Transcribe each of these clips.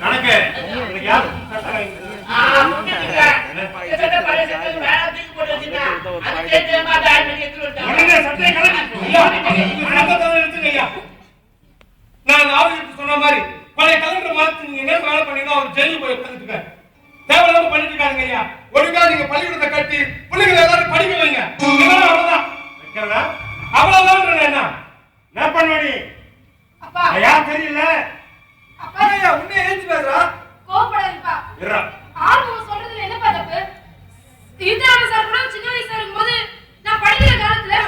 கணக்கு நான் ஆளுநர் சொன்ன மாதிரி பழைய கலெக்டர் மாத்து நீங்க வேலை பண்ணீங்கன்னா அவர் ஜெயிலுக்கு போய் உட்காந்துட்டு தேவையில்லாம பண்ணிட்டு இருக்காங்க ஐயா ஒழுங்கா நீங்க பள்ளிக்கூடத்தை கட்டி பிள்ளைங்களை எல்லாரும் படிக்க வைங்க அவ்வளவுதான் அவ்வளவுதான் என்ன என்ன பண்ணுவ அப்பா. யார் தெரியல? அப்பா நான் உன்னை ஏஞ்சி பேசுறா கோபப்படாதீப்பா இருடா ஆர்வம் சொல்றதுல என்ன பதப்பு தீர்த்தாம சார் கூட சின்ன வயசா இருக்கும்போது நான் படிக்கிற காலத்துல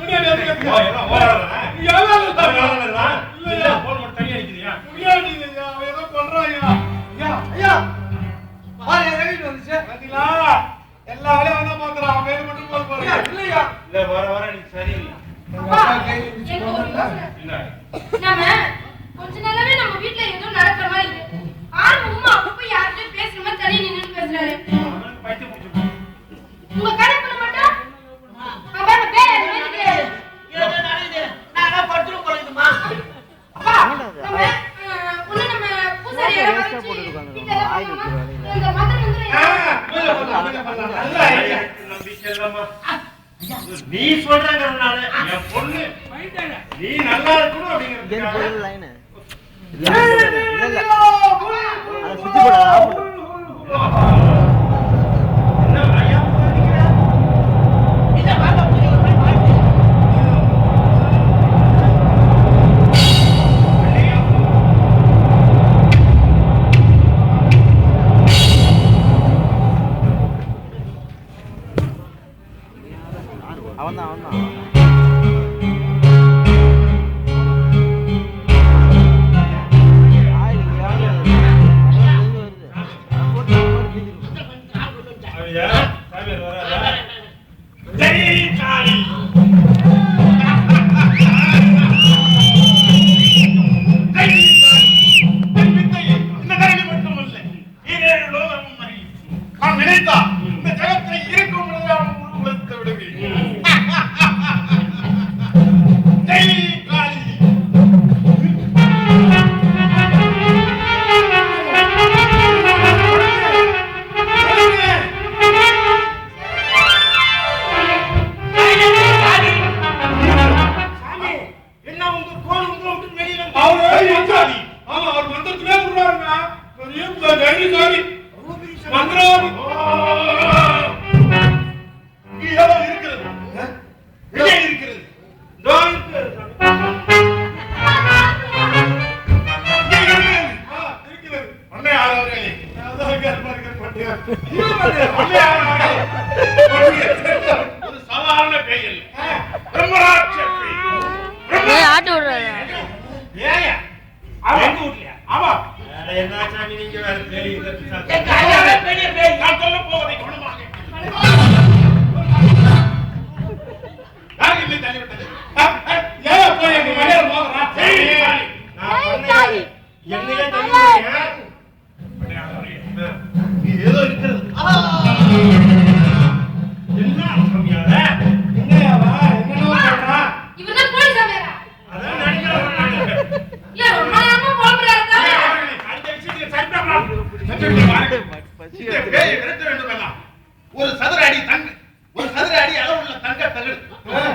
முன்னாடி இருக்கணும் அப்படிங்கிறது அவன் தான் அவன் தான் ஒரு சாதாரண பேய் இல்லை பிரம்மராட்ச பேய் ஆட்டு விடுறாரு ஏயா அவன் எங்க வீட்லயா ஆமா என்ன சாமி நீங்க வேற பேய் பெரிய பேய் நான் சொல்ல போவதை குணமாக தள்ளிவிட்டது ஏன் போய் எங்க மேல போகிறான் என்னையே தள்ளிவிட்டேன்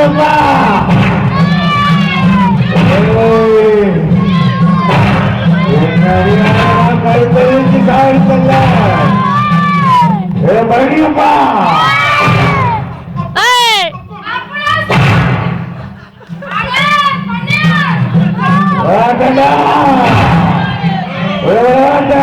பாருப்பா கழுத்தழிச்சு காயத்தல்ல மறுபடியும்ப்பா விளையாட்டா விளையாட்டா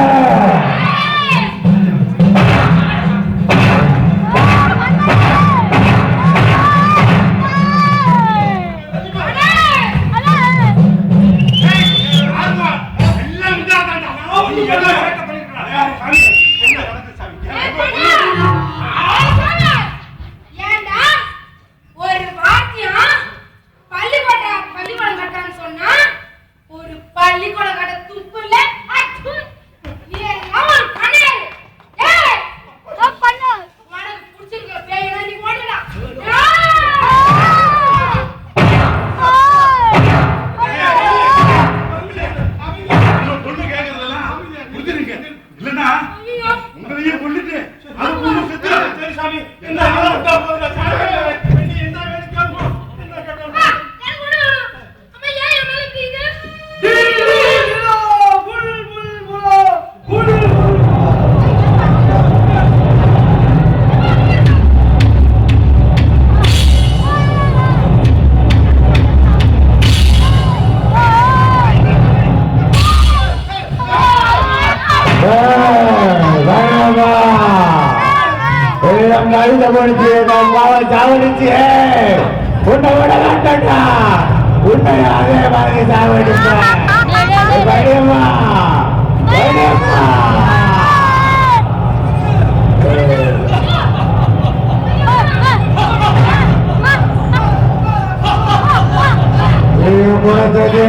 Amin. அழுத பொழுது நான் மாவை சாவடிச்சு உன்னை விட மாட்டேன்டா உண்மையாகவே வாங்கி சாவடிச்சேன் பயமா பயமா நீ போன சொல்லி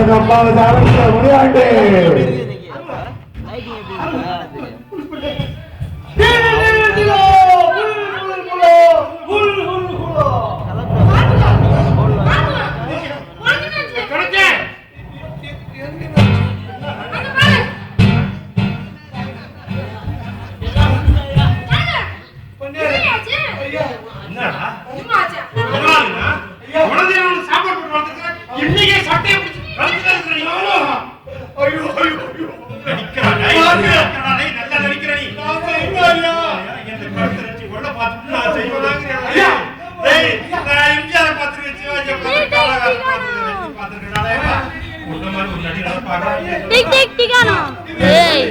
டிங்கானா டேய்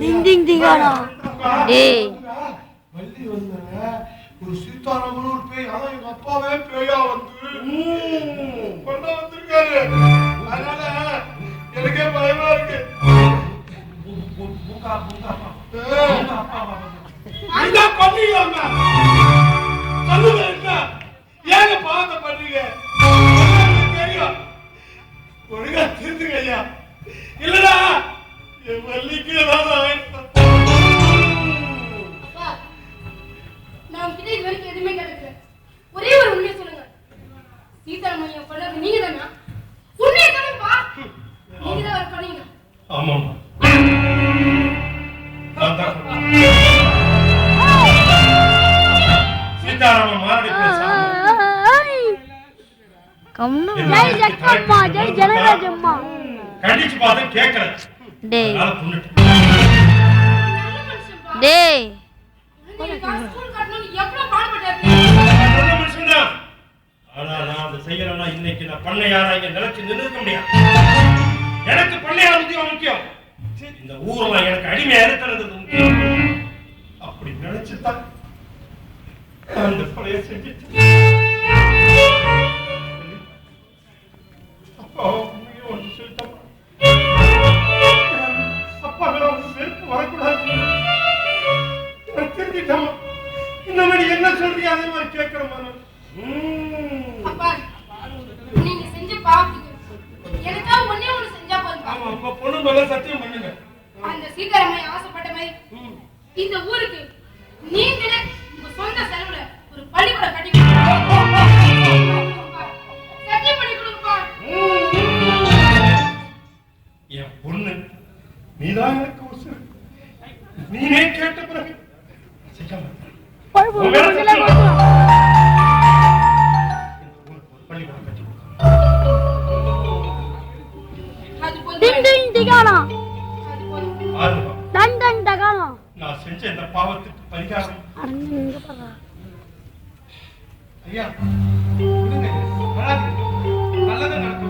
டிங் டிங் டிங்கானா டேய் வள்ளி வந்தாங்க ஒரு சீதாராமன் ஒரு பேய் ஆனா எங்க அப்பாவே பேயா வந்து கொண்ட வந்திருக்காரு அதனால எனக்கே பயமா இருக்கு பூங்கா பூங்கா பூங்கா அப்பா ஆமாம்மா சீதாராமன் இன்னைக்கு நான் பண்ண யாரா இங்க நினைச்சு நின்றுக்க முடியாது. எனக்கு பண்ணையார் முக்கியம். முக்கியம் இந்த ஊர்ல எனக்கு அடிமையா இருக்கிறது முக்கியம். அப்படி நினைச்சுதான் அந்த பழைய செஞ்சு டன் டன் டகானா நான் செஞ்ச இந்த பாவத்துக்கு பரிகாரம். ஐயா. நல்லதா நடக்கும்.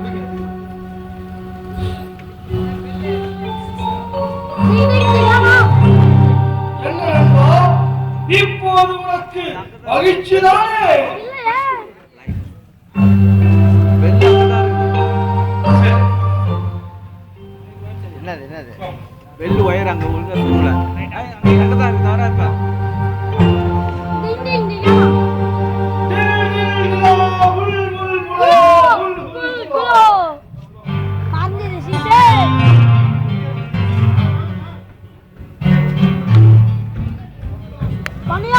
இப்போது உனக்கு மகிழ்ச்சிதானே? இல்லையே. வெள்ளம் என்னது? என்னது வெள்ளு ஒயர் அங்க உள்ள தூர அங்கதான் இருக்கு தவறா இருக்கா?